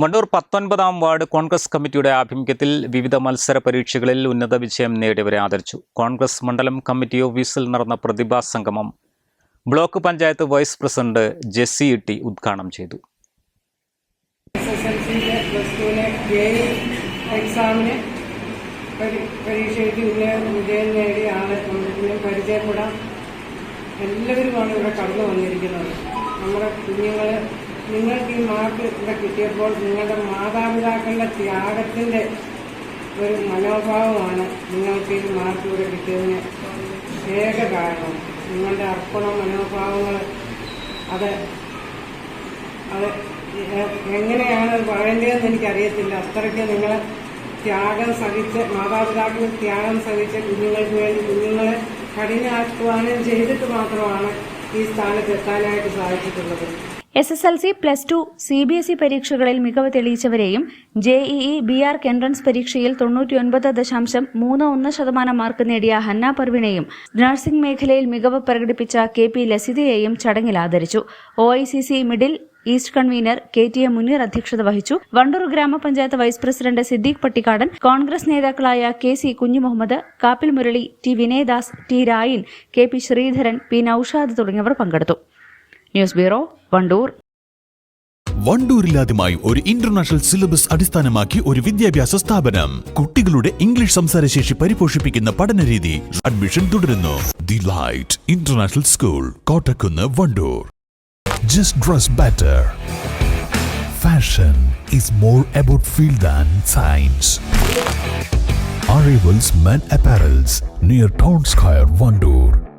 Mandur പത്തൊൻപതാം ward Congress കമ്മിറ്റിയുടെ ആഭിമുഖ്യത്തിൽ വിവിധ മത്സര പരീക്ഷകളിൽ ഉന്നത വിജയം നേടിയവരെ ആദരിച്ചു. കോൺഗ്രസ് മണ്ഡലം കമ്മിറ്റി ഓഫീസിൽ നടന്ന പ്രതിഭാ സംഗമം block panchayat vice president Jessy Itty ഉദ്ഘാടനം ചെയ്തു. വിജയം എല്ലാവരുമാണ് ഇവിടെ കടന്നു വന്നിരിക്കുന്നത്. നമ്മുടെ കുഞ്ഞുങ്ങൾ നിങ്ങൾക്ക് ഈ മാർക്ക് ഇവിടെ കിട്ടിയപ്പോൾ നിങ്ങളുടെ മാതാപിതാക്കളുടെ ത്യാഗത്തിന്റെ ഒരു മനോഭാവമാണ് നിങ്ങൾക്ക് ഈ മാർക്ക് ഇവിടെ കിട്ടിയതിന് ഏക കാരണം. നിങ്ങളുടെ അർപ്പണ മനോഭാവങ്ങൾ അത് അത് എങ്ങനെയാണ് പറയേണ്ടതെന്ന് എനിക്കറിയത്തില്ല. അത്രയ്ക്ക് നിങ്ങൾ ത്യാഗം സഹിച്ച് മാതാപിതാക്കൾ ത്യാഗം സഹിച്ച് കുഞ്ഞുങ്ങൾക്ക് വേണ്ടി കുഞ്ഞുങ്ങളെ കഠിനാധ്വാനം ചെയ്തിട്ട് മാത്രമാണ് ഈ സ്ഥാനത്ത് എത്താനായിട്ട് സാധിച്ചിട്ടുള്ളത്. S S L C plus two C B S E പരീക്ഷകളിൽ മികവ് തെളിയിച്ചവരെയും J E E B Arch entrance പരീക്ഷയിൽ തൊണ്ണൂറ്റിയൊൻപത് ദശാംശം മൂന്ന് ഒന്ന് ശതമാനം മാർക്ക് നേടിയ ഹന്ന പർവിനെയും നഴ്സിംഗ് മേഖലയിൽ മികവ് പ്രകടിപ്പിച്ച കെ പി ലസിതയെയും ചടങ്ങിൽ ആദരിച്ചു. O I C C Middle East convener K T A Muneer അധ്യക്ഷത വഹിച്ചു. വണ്ടൂർ ഗ്രാമപഞ്ചായത്ത് വൈസ് പ്രസിഡന്റ് സിദ്ദീഖ് പട്ടിക്കാടൻ കോൺഗ്രസ് നേതാക്കളായ K C Kunjumuhammad Kappil Murali T Vinayadas T Rayin K P Sreedharan P Noushad തുടങ്ങിയവർ പങ്കെടുത്തു. News bureau Wandoor. വണ്ടൂരിലാദ്യമായി ഒരു ഇന്റർനാഷണൽ സിലബസ് അടിസ്ഥാനമാക്കി ഒരു വിദ്യാഭ്യാസ സ്ഥാപനം. കുട്ടികളുടെ ഇംഗ്ലീഷ് സംസാരശേഷി പരിപോഷിപ്പിക്കുന്ന പഠനരീതി അഡ്മിഷൻ തുടരുന്നു. The light international school Kottakkunnu Wandoor. Just dress better fashion is more about feel than science Arrivals Men Apparels near Town Square, Vandoor.